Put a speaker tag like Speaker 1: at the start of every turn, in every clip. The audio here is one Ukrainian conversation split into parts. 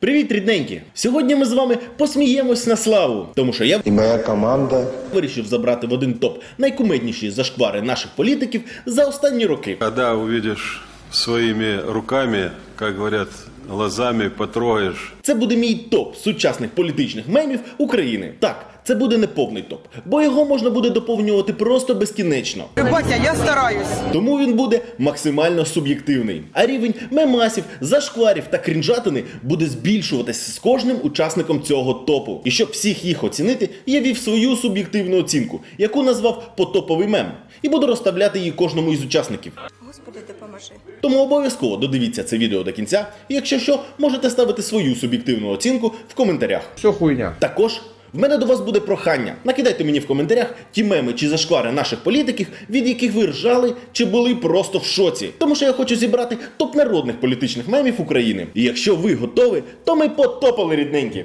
Speaker 1: Привіт, рідненькі! Сьогодні ми з вами посміємось на славу, тому що я
Speaker 2: і моя команда
Speaker 1: вирішив забрати в один топ найкумедніші зашквари наших політиків за останні роки.
Speaker 3: Коли увидишь своїми руками, як говорять, глазами потрогаешь,
Speaker 1: Це буде мій топ сучасних політичних мемів України. Так, це буде не повний топ, бо його можна буде доповнювати просто безкінечно.
Speaker 4: Батя, я стараюсь.
Speaker 1: Тому він буде максимально суб'єктивний. А рівень мемасів, зашкварів та крінжатини буде збільшуватися з кожним учасником цього топу. І щоб всіх їх оцінити, я вів свою суб'єктивну оцінку, яку назвав потоповий мем, і буду розставляти її кожному із учасників.
Speaker 5: Господи, допоможи.
Speaker 1: Тому обов'язково додивіться це відео до кінця, і якщо що, можете ставити свою суб'єктивну оцінку в коментарях.
Speaker 6: Все хуйня.
Speaker 1: Також в мене до вас буде прохання. Накидайте мені в коментарях ті меми чи зашквари наших політиків, від яких ви ржали чи були просто в шоці. Тому що я хочу зібрати топ народних політичних мемів України. І якщо ви готові, то ми потопали рідненькі.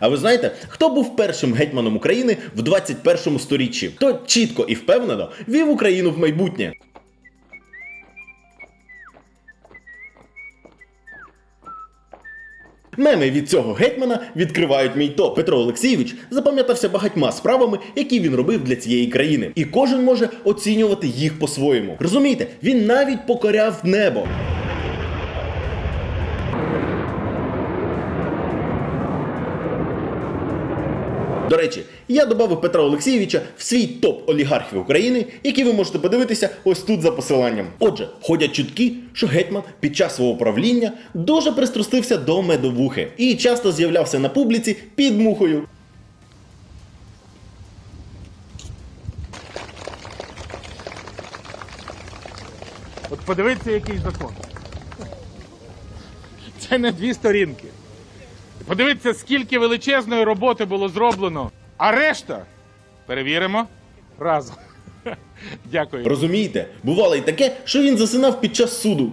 Speaker 1: А ви знаєте, хто був першим гетьманом України в 21 сторіччі? Хто чітко і впевнено вів Україну в майбутнє? Меми від цього гетьмана відкривають мій топ. Петро Олексійович запам'ятався багатьма справами, які він робив для цієї країни. І кожен може оцінювати їх по-своєму. Розумієте, він навіть покоряв небо. До речі, я додав Петра Олексійовича в свій топ олігархів України, які ви можете подивитися ось тут за посиланням. Отже, ходять чутки, що гетьман під час свого правління дуже пристрастився до медовухи і часто з'являвся на публіці під мухою.
Speaker 6: От подивіться, який закон. Це не дві сторінки. Подивіться, скільки величезної роботи було зроблено. А решта перевіримо разом. Дякую.
Speaker 1: Розумієте, бувало й таке, що він засинав під час суду.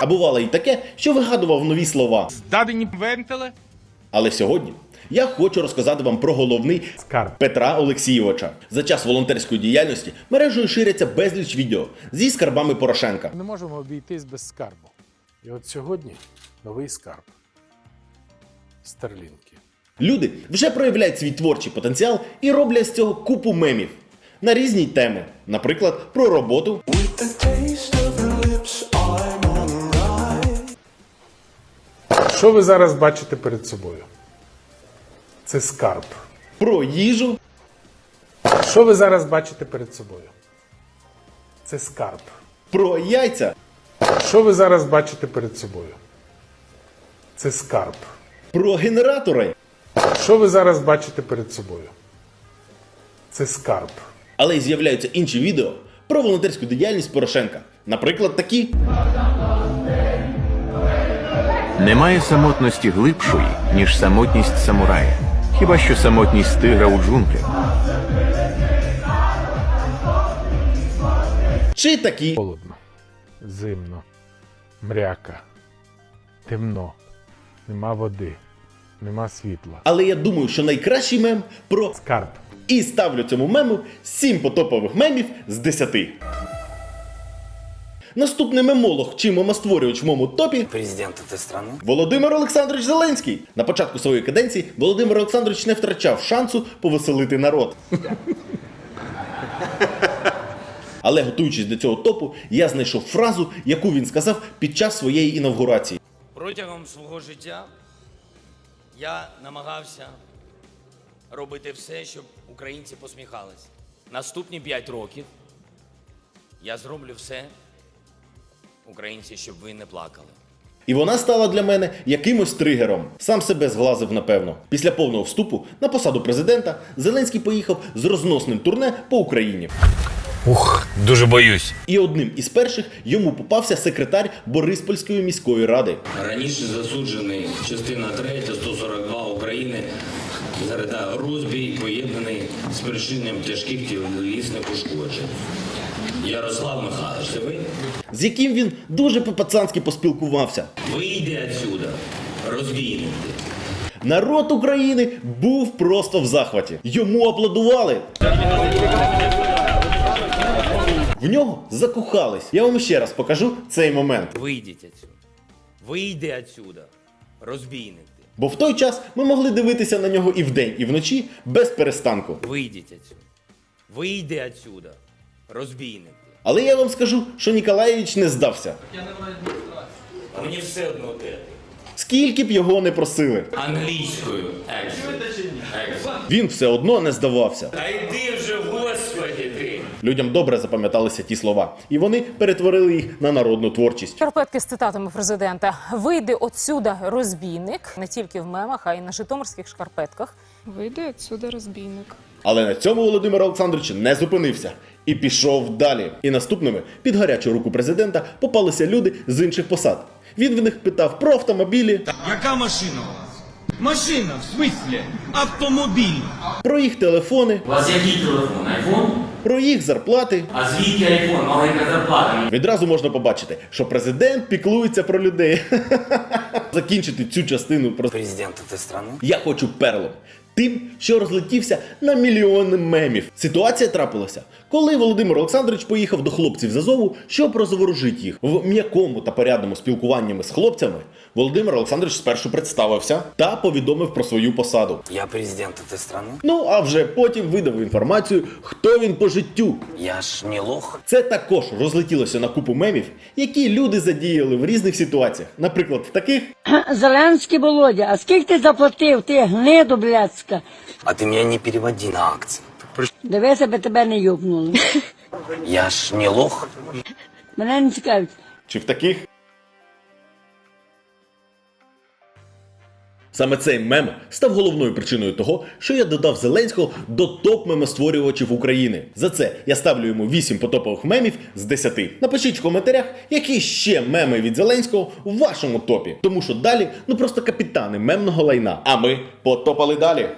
Speaker 1: А бувало й таке, що вигадував нові слова.
Speaker 6: Дадені вентили.
Speaker 1: Але сьогодні я хочу розказати вам про головний
Speaker 6: Скарб.
Speaker 1: Петра Олексійовича. За час волонтерської діяльності мережею ширяться безліч відео зі скарбами Порошенка.
Speaker 7: Не можемо обійтись без скарбу. І от сьогодні новий скарб. Старлінки.
Speaker 1: Люди вже проявляють свій творчий потенціал і роблять з цього купу мемів на різні теми, наприклад, про роботу,
Speaker 7: Що ви зараз бачите перед собою? Це скарб.
Speaker 1: про їжу,
Speaker 7: Що ви зараз бачите перед собою? Це скарб.
Speaker 1: про яйця,
Speaker 7: Що ви зараз бачите перед собою? Це скарб.
Speaker 1: про генератори.
Speaker 7: Що ви зараз бачите перед собою? Це скарб.
Speaker 1: Але й з'являються інші відео про волонтерську діяльність Порошенка. Наприклад, такі.
Speaker 8: Немає самотності глибшої, ніж самотність самурая. Хіба що самотність тигра у джунглях.
Speaker 1: Чи такі.
Speaker 7: Холодно, зимно, мряка, темно, нема води, нема світла.
Speaker 1: Але я думаю, що найкращий мем про
Speaker 7: Скарб.
Speaker 1: І ставлю цьому мему 7 потопових мемів з 10. Наступний мемолог чи мемостворювач в моєму топі
Speaker 9: президент этой страны.
Speaker 1: Володимир Олександрович Зеленський. На початку своєї каденції Володимир Олександрович не втрачав шансу повеселити народ. Але готуючись до цього топу, я знайшов фразу, яку він сказав під час своєї інавгурації.
Speaker 9: Протягом свого життя я намагався робити все, щоб українці посміхались. Наступні 5 років я зроблю все, українці, щоб ви не плакали.
Speaker 1: І вона стала для мене якимось тригером. Сам себе зглазив, напевно. Після повного вступу на посаду президента Зеленський поїхав з розносним турне по Україні.
Speaker 9: Ух, дуже боюсь.
Speaker 1: І одним із перших йому попався секретар Бориспольської міської ради.
Speaker 10: Раніше засуджений частина 3, 142 України за розбій, поєднаний з причиненням тяжких тілесних ушкоджень. Ярослав Михайлович, це ви?
Speaker 1: з яким він дуже по-пацанськи поспілкувався.
Speaker 10: Вийди отсюда, розбійник.
Speaker 1: Народ України був просто в захваті. Йому аплодували. В нього закохались. Я вам ще раз покажу цей момент.
Speaker 9: Вийдіть отсюда. Вийди отсюда. Розбійник.
Speaker 1: Бо в той час ми могли дивитися на нього і вдень, і вночі без перестанку.
Speaker 9: Вийдіть отсюда. Вийди отсюда. Розбійник.
Speaker 1: Але я вам скажу, що Ніколаєвич не здався.
Speaker 9: Я не А мені все одно де.
Speaker 1: Скільки б його не просили,
Speaker 10: Англійською. Екс. Екс.
Speaker 1: він все одно не здавався.
Speaker 9: Та йди вже, господі ти.
Speaker 1: Людям добре запам'яталися ті слова, і вони перетворили їх на народну творчість.
Speaker 2: Шкарпетки з цитатами президента. Вийди отсюда, розбійник, не тільки в мемах, а й на житомирських шкарпетках.
Speaker 4: Вийди отсюда, розбійник.
Speaker 1: Але на цьому Володимир Олександрович не зупинився і пішов далі. І наступними під гарячу руку президента попалися люди з інших посад. Він в них питав про автомобілі,
Speaker 5: Яка машина у вас? Машина, в смислі? Автомобіль.
Speaker 1: про їх телефони,
Speaker 10: У вас який телефон? Айфон?
Speaker 1: про їх зарплати.
Speaker 10: А звідки айфон? Маленька зарплата.
Speaker 1: Відразу можна побачити, що президент піклується про людей. Закінчити цю частину про
Speaker 9: Президент этой страны.
Speaker 1: Я хочу перлом. Тим, що розлетівся на мільйони мемів. Ситуація трапилася, коли Володимир Олександрович поїхав до хлопців з Азову, щоб розворожити їх. В м'якому та порядному спілкуванні з хлопцями Володимир Олександрович спершу представився та повідомив про свою посаду.
Speaker 9: Я президент этой страны.
Speaker 1: Ну а вже потім видав інформацію, хто він по життю.
Speaker 9: Я ж не лох.
Speaker 1: Це також розлетілося на купу мемів, які люди задіяли в різних ситуаціях. Наприклад, в таких
Speaker 11: Зеленський Володя, а скільки ти заплатив, ти гниду блядська?
Speaker 9: А ти мене не переводи на акції.
Speaker 11: Дивися, би тебе не юбнули.
Speaker 9: Я ж не лох.
Speaker 11: Мене не цікавить.
Speaker 1: чи в таких. Саме цей мем став головною причиною того, що я додав Зеленського до топ мемостворювачів України. За це я ставлю йому 8 потопових мемів з 10. Напишіть в коментарях, які ще меми від Зеленського в вашому топі. Тому що далі ну просто капітани мемного лайна. А ми потопали далі.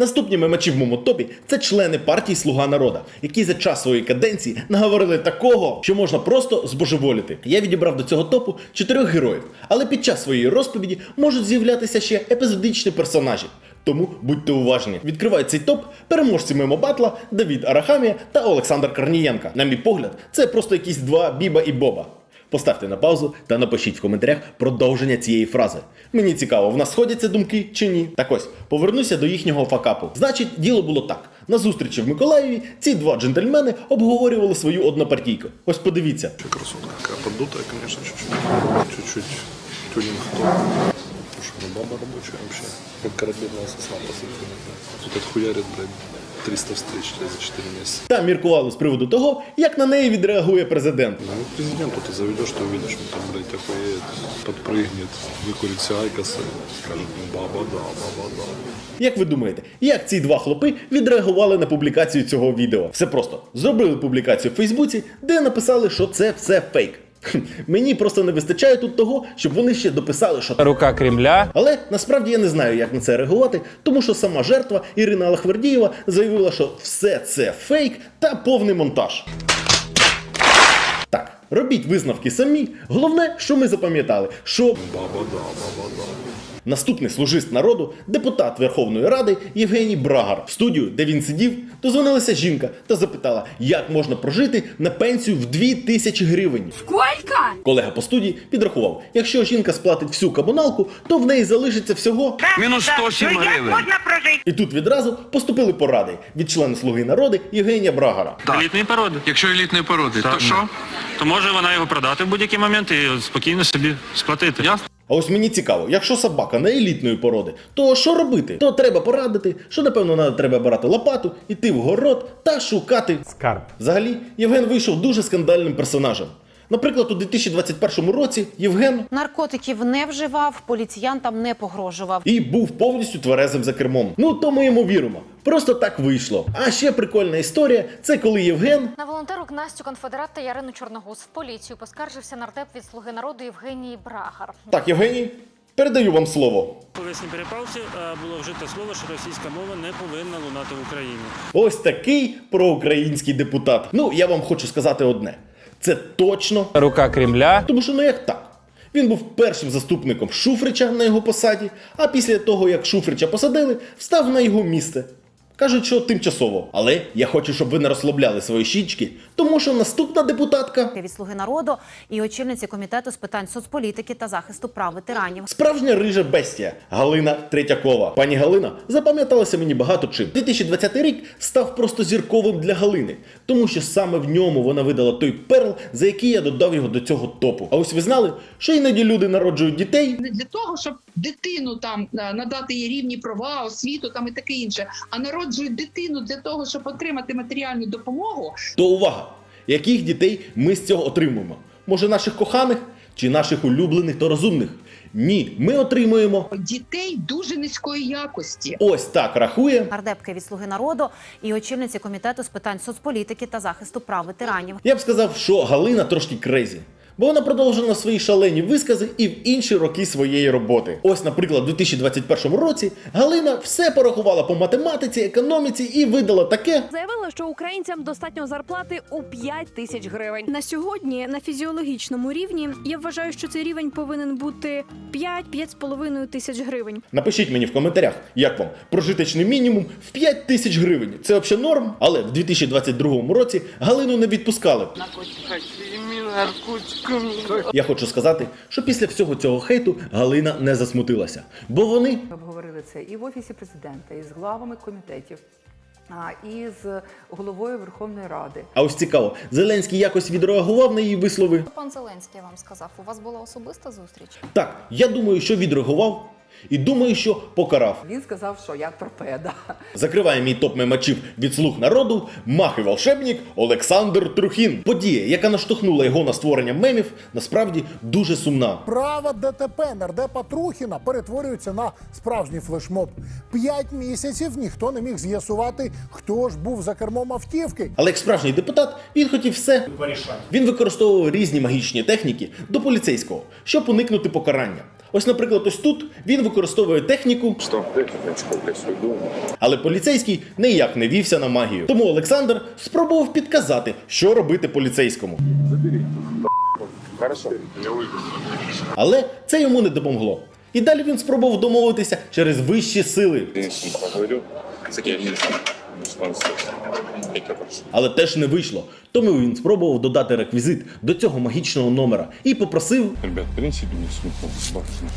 Speaker 1: Наступні мемачі в моєму топі це члени партії Слуга народа, які за час своєї каденції наговорили такого, що можна просто збожеволіти. Я відібрав до цього топу чотирьох героїв, але під час своєї розповіді можуть з'являтися ще епізодичні персонажі. Тому будьте уважні. Відкривають цей топ переможці мемо батла Давід Арахамія та Олександр Корнієнка. На мій погляд, це просто якісь два Біба і Боба. Поставте на паузу та напишіть в коментарях продовження цієї фрази. Мені цікаво, в нас сходяться думки чи ні. Так ось, повернуся до їхнього факапу. Значить, діло було так. На зустрічі в Миколаєві ці два джентльмени обговорювали свою однопартійку. Ось подивіться.
Speaker 3: Красотка такая поддутая, конечно, чуть-чуть. Чуть-чуть тюнинг то. Слушай, ну баба рабочая вообще. Как корабельная сосна, по. Тут отхуярит, блядь, 300 встреч за 4 месяца.
Speaker 1: Та міркували з приводу того, як на неї відреагує президент.
Speaker 3: Ну, президенту ты заведешь, ты увидишь, он там, блядь, охуеет, подпрыгнет, выкурит себе айкосы, скажет, ну, баба, да, баба, да.
Speaker 1: Як ви думаєте, як ці два хлопи відреагували на публікацію цього відео? Все просто зробили публікацію в Фейсбуці, де написали, що це все фейк. Мені просто не вистачає тут того, щоб вони ще дописали, що
Speaker 6: Рука Кремля.
Speaker 1: Але насправді я не знаю, як на це реагувати, тому що сама жертва Ірина Алахвердієва заявила, що все це фейк та повний монтаж. Так, робіть висновки самі. Головне, що ми запам'ятали, що
Speaker 3: Баба, да, баба, да.
Speaker 1: Наступний служист народу, депутат Верховної Ради Євгеній Брагар. В студію, де він сидів, дозвонилася жінка та запитала, як можна прожити на пенсію в 2 тисячі гривень.
Speaker 11: Сколько?
Speaker 1: Колега по студії підрахував, якщо жінка сплатить всю комуналку, то в неї залишиться всього.
Speaker 5: Мінус 107 гривень.
Speaker 1: І тут відразу поступили поради від члена Слуги народу Євгенія Брагара.
Speaker 12: Елітної породи. Якщо елітної породи, то що? То може вона його продати в будь-який момент і спокійно собі сплатити. Ясно?
Speaker 1: А ось мені цікаво, якщо собака не елітної породи, то що робити? То треба порадити, що напевно надо треба брати лопату, іти в город та шукати
Speaker 7: Скарб.
Speaker 1: Взагалі, Євген вийшов дуже скандальним персонажем. Наприклад, у 2021 році Євген
Speaker 4: Наркотиків не вживав, поліціянтам не погрожував.
Speaker 1: і був повністю тверезим за кермом. Ну то ми йому віримо. Просто так вийшло. А ще прикольна історія це коли Євген
Speaker 4: На волонтерок Настю Конфедерат та Ярину Чорногуз в поліцію поскаржився нардеп від Слуги народу Євгеній Брагар.
Speaker 1: Так, Євгеній, передаю вам слово.
Speaker 12: Колесній перепалці було вжито слово, що російська мова не повинна лунати в Україні.
Speaker 1: Ось такий проукраїнський депутат. Ну, я вам хочу сказати одне: це точно
Speaker 6: Рука Кремля.
Speaker 1: Тому що ну як так? Він був першим заступником Шуфрича на його посаді, а після того, як Шуфрича посадили, встав на його місце. Кажуть, що тимчасово. Але я хочу, щоб ви не розслабляли свої щічки, тому що наступна депутатка
Speaker 13: від слуги народу і очільниці комітету з питань соцполітики та захисту прав ветеранів.
Speaker 1: Справжня рижа бестія Галина Третьякова. Пані Галина запам'яталася мені багато чим. 2020 рік став просто зірковим для Галини, тому що саме в ньому вона видала той перл, за який я додав його до цього топу. А ось ви знали, що іноді люди народжують дітей,
Speaker 14: не для того, щоб дитину там е, надати їй рівні права, освіту там і таке інше, а народжують дитину для того, щоб отримати матеріальну допомогу.
Speaker 1: то увага! Яких дітей ми з цього отримуємо? Може, наших коханих чи наших улюблених та розумних? Ні, ми отримуємо
Speaker 14: Дітей дуже низької якості.
Speaker 1: ось так рахує.
Speaker 13: Нардепки від слуги народу і очільниці комітету з питань соцполітики та захисту прав ветеранів.
Speaker 1: Я б сказав, що Галина трошки крезі. Бо вона продовжила свої шалені вискази і в інші роки своєї роботи. Ось, наприклад, у 2021 році Галина все порахувала по математиці, економіці і видала таке.
Speaker 15: Заявила, що українцям достатньо зарплати у 5 тисяч гривень. На сьогодні на фізіологічному рівні я вважаю, що цей рівень повинен бути 5-5,5 тисяч гривень.
Speaker 1: Напишіть мені в коментарях, як вам прожиточний мінімум в 5 тисяч гривень. Це взагалі норм? Але в 2022 році Галину не відпускали. Я хочу сказати, що після всього цього хейту Галина не засмутилася, бо вони
Speaker 16: обговорили це і в офісі президента, і з главами комітетів, а, і з головою Верховної Ради.
Speaker 1: А ось цікаво, Зеленський якось відреагував на її вислови.
Speaker 4: Пан Зеленський вам сказав, у вас була особиста зустріч.
Speaker 1: Так, я думаю, що відреагував, і думаю, що покарав.
Speaker 16: Він сказав, що я торпеда.
Speaker 1: Закриває мій топ мемачів від слуг народу мах і волшебник Олександр Трухін. Подія, яка наштовхнула його на створення мемів, насправді дуже сумна.
Speaker 17: Права ДТП нардепа Трухіна перетворюється на справжній флешмоб. П'ять місяців ніхто не міг з'ясувати, хто ж був за кермом автівки.
Speaker 1: Але як справжній депутат він хотів все порішати. Він використовував різні магічні техніки до поліцейського, щоб уникнути покарання. Ось, наприклад, ось тут він використовує техніку, але поліцейський ніяк не вівся на магію. Тому Олександр спробував підказати, що робити поліцейському. Але це йому не допомогло. І далі він спробував домовитися через вищі сили. Але теж не вийшло. Тому він спробував додати реквізит до цього магічного номера і попросив
Speaker 3: Ребят, принеси мне сумку с барышней.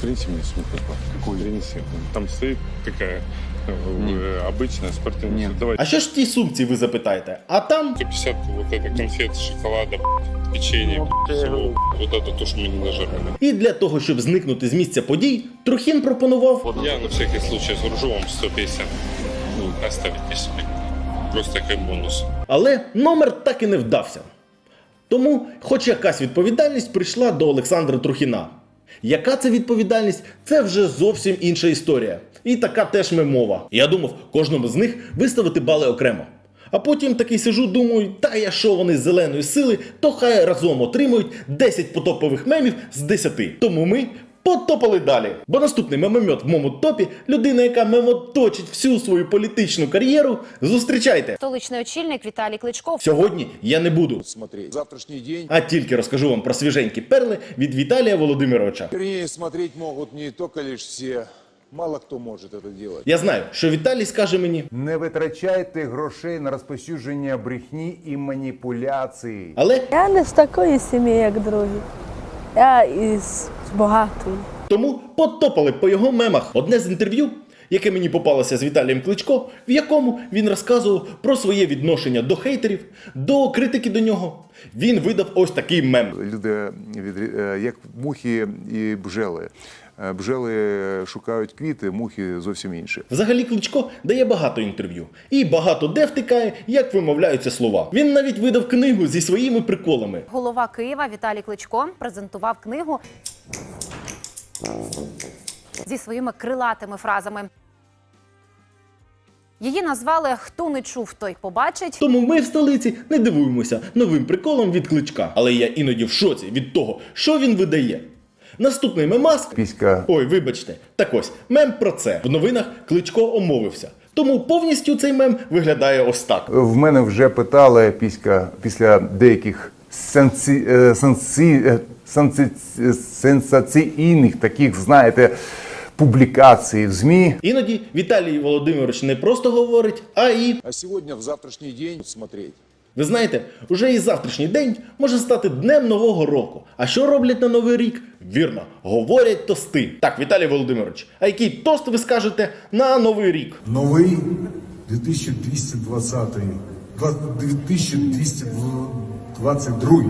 Speaker 3: Принеси мне сумку с барышней. Какую? Принеси. Там стоит такая э, обычная спортивная. Нет. Давай.
Speaker 1: А що ж в тій сумці, ви запитаєте? А там
Speaker 3: 150 вот это конфет, шоколада, б***ь, печенье, б***ь, всего. Вот это то, что мы не нажарили.
Speaker 1: і для того, щоб зникнути з місця подій, Трухін пропонував
Speaker 3: Я на всякий случай загружу вам 150. Себе. Просто как бонус.
Speaker 1: Але номер так і не вдався. Тому, хоч якась відповідальність прийшла до Олександра Трухіна. Яка це відповідальність, це вже зовсім інша історія. І така теж мемова. Я думав, кожному з них виставити бали окремо. А потім такий сижу, думаю, та я що вони з зеленої сили, то хай разом отримують 10 потопових мемів з 10. Тому ми потопали далі. Бо наступний мемомет в моєму топі людина, яка мемоточить всю свою політичну кар'єру. Зустрічайте!
Speaker 13: Столичний очільник Віталій Кличко
Speaker 1: Сьогодні я не буду
Speaker 17: Смотреть. Завтрашний день.
Speaker 1: а тільки розкажу вам про свіженькі перли від Віталія Володимировича.
Speaker 17: Вернее, смотреть могут не только лишь все. Мало кто может это делать.
Speaker 1: Я знаю, що Віталій скаже мені,
Speaker 18: Не витрачайте грошей на розповсюдження брехні і маніпуляції.
Speaker 1: але
Speaker 15: Я не з такої сім'ї, як другі. Я із багатої.
Speaker 1: тому потопали по його мемах. Одне з інтерв'ю, яке мені попалося з Віталієм Кличко, в якому він розказував про своє відношення до хейтерів, до критики до нього. Він видав ось такий мем.
Speaker 18: Люди від- е, як мухи і бжели. Е, Бжели шукають квіти, мухи зовсім інші.
Speaker 1: Взагалі Кличко дає багато інтерв'ю і багато де втикає, як вимовляються слова. Він навіть видав книгу зі своїми приколами.
Speaker 13: голова Києва Віталій Кличко презентував книгу зі своїми крилатими фразами. Її назвали Хто не чув, той побачить.
Speaker 1: Тому ми в столиці не дивуємося новим приколом від кличка. Але я іноді в шоці від того, що він видає. Наступний мемас.
Speaker 18: Піська
Speaker 1: Ой, вибачте, так ось мем про це. В новинах кличко омовився. Тому повністю цей мем виглядає ось так.
Speaker 18: в мене вже питали піська після деяких Е, е, е, сенсаційних таких, знаєте, публікацій в ЗМІ.
Speaker 1: Іноді Віталій Володимирович не просто говорить, а і
Speaker 19: а сьогодні в завтрашній день смотреть.
Speaker 1: Ви знаєте, уже і завтрашній день може стати днем нового року. А що роблять на новий рік? Вірно, говорять тости. Так, Віталій Володимирович, а який тост ви скажете на новий рік?
Speaker 20: Новий 2220 2220 22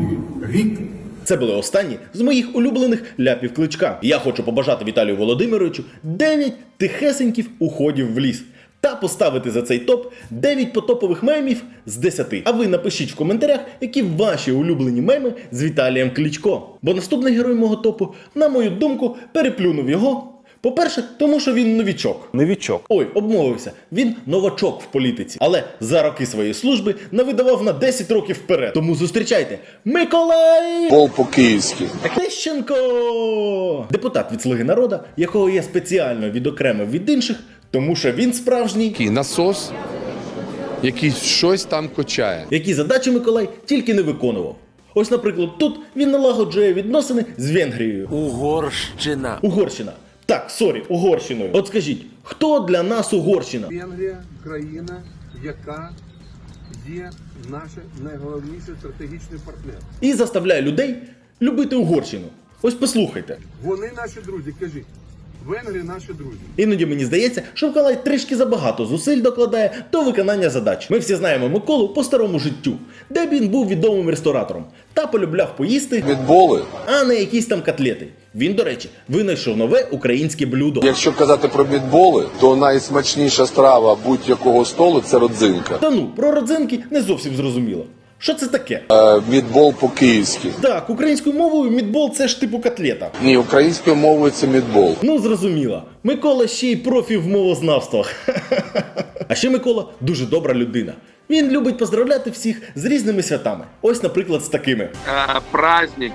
Speaker 20: рік.
Speaker 1: Це були останні з моїх улюблених ляпів кличка. Я хочу побажати Віталію Володимировичу 9 тихесеньків уходів в ліс. Та поставити за цей топ 9 потопових мемів з 10. А ви напишіть в коментарях, які ваші улюблені меми з Віталієм Кличко. Бо наступний герой мого топу, на мою думку, переплюнув його по-перше, тому що він новічок. Новічок. Ой, обмовився. Він новачок в політиці. Але за роки своєї служби навидавав на 10 років вперед. Тому зустрічайте Миколай!
Speaker 19: Пол по-київськи.
Speaker 1: Тищенко! Депутат від Слуги народа, якого я спеціально відокремив від інших, тому що він справжній.
Speaker 21: Насос, який щось там качає.
Speaker 1: Які задачі Миколай тільки не виконував. Ось, наприклад, тут він налагоджує відносини з Венгрією.
Speaker 9: Угорщина.
Speaker 1: Угорщина. Так, сорі, Угорщиною. От скажіть, хто для нас Угорщина?
Speaker 22: Венгрія країна, яка є наш найголовніший стратегічний партнер.
Speaker 1: І заставляє людей любити Угорщину. Ось послухайте.
Speaker 22: Вони наші друзі, кажіть. Венгрія наші друзі.
Speaker 1: Іноді мені здається, що Миколай трішки забагато зусиль докладає до виконання задач. Ми всі знаємо Миколу по старому життю, де він був відомим ресторатором та полюбляв поїсти
Speaker 19: Відболи.
Speaker 1: а не якісь там котлети. Він, до речі, винайшов нове українське блюдо.
Speaker 19: Якщо казати про мідболи, то найсмачніша страва будь-якого столу це родзинка.
Speaker 1: Та ну, про родзинки не зовсім зрозуміло. Що це таке?
Speaker 19: Е, мідбол по-київськи.
Speaker 1: Так, українською мовою мідбол це ж типу котлета.
Speaker 19: Ні, українською мовою це мідбол.
Speaker 1: Ну, зрозуміло. Микола ще й профі в мовознавствах. А ще Микола дуже добра людина. Він любить поздравляти всіх з різними святами. Ось, наприклад, з такими.
Speaker 23: э, праздник,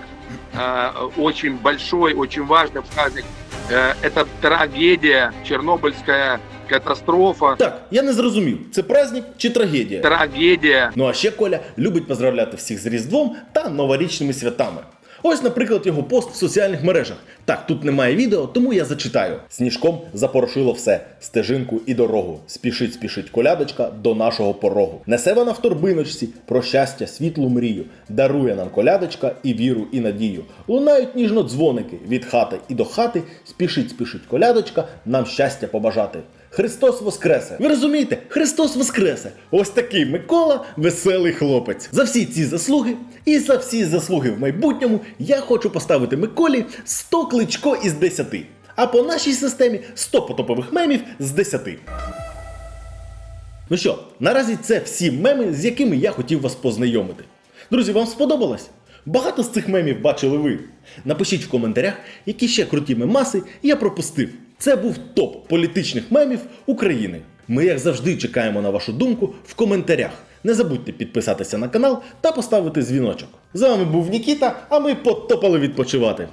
Speaker 23: э, очень большой, очень важный праздник. Э, Это трагедия, Чернобыльская катастрофа.
Speaker 1: Так, я не зрозумів, це праздник чи трагедія?
Speaker 23: Трагедія.
Speaker 1: Ну а ще Коля любить поздравляти всіх з Різдвом та новорічними святами. Ось, наприклад, його пост в соціальних мережах. Так, тут немає відео, тому я зачитаю. Сніжком запорошило все, стежинку і дорогу. Спішить, спішить колядочка до нашого порогу. Несе вона в торбиночці про щастя, світлу мрію. Дарує нам колядочка і віру, і надію. Лунають ніжно дзвоники від хати і до хати. Спішить, спішить колядочка, нам щастя побажати. Христос Воскресе! Ви розумієте? Христос Воскресе! Ось такий Микола, веселий хлопець. За всі ці заслуги і за всі заслуги в майбутньому я хочу поставити Миколі 100 кличко із 10. А по нашій системі 100 потопових мемів з 10. Ну що, наразі це всі меми, з якими я хотів вас познайомити. Друзі, вам сподобалось? Багато з цих мемів бачили ви. Напишіть в коментарях, які ще круті мемаси я пропустив. Це був топ політичних мемів України. Ми, як завжди, чекаємо на вашу думку в коментарях. Не забудьте підписатися на канал та поставити дзвіночок. З вами був Нікіта, а ми потопали відпочивати.